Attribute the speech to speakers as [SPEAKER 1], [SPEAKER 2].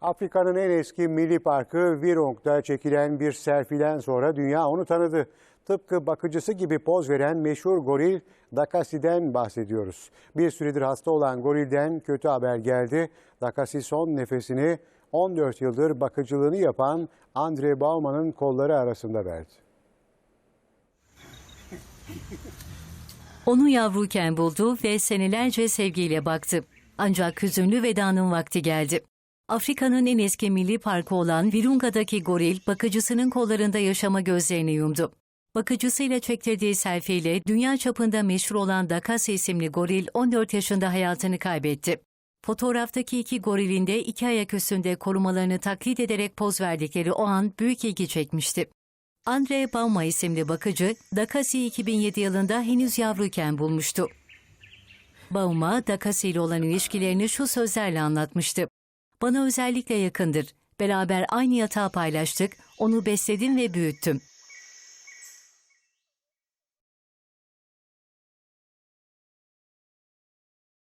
[SPEAKER 1] Afrika'nın en eski milli parkı Virung'da çekilen bir selfie'den sonra dünya onu tanıdı. Tıpkı bakıcısı gibi poz veren meşhur goril Dakasi'den bahsediyoruz. Bir süredir hasta olan gorilden kötü haber geldi. Dakasi son nefesini 14 yıldır bakıcılığını yapan Andre Bauman'ın kolları arasında verdi.
[SPEAKER 2] Onu yavruyken buldu ve senelerce sevgiyle baktı. Ancak hüzünlü vedanın vakti geldi. Afrika'nın en eski milli parkı olan Virunga'daki goril bakıcısının kollarında yaşama gözlerini yumdu. Bakıcısıyla çektirdiği selfie ile dünya çapında meşhur olan Dakasi isimli goril 14 yaşında hayatını kaybetti. Fotoğraftaki iki gorilin de iki ayak üstünde korumalarını taklit ederek poz verdikleri o an büyük ilgi çekmişti. Andre Bauma isimli bakıcı, Dakasi 2007 yılında henüz yavruyken bulmuştu. Bauma, Dakasi ile olan ilişkilerini şu sözlerle anlatmıştı. Bana özellikle yakındır. Beraber aynı yatağı paylaştık, onu besledim ve büyüttüm.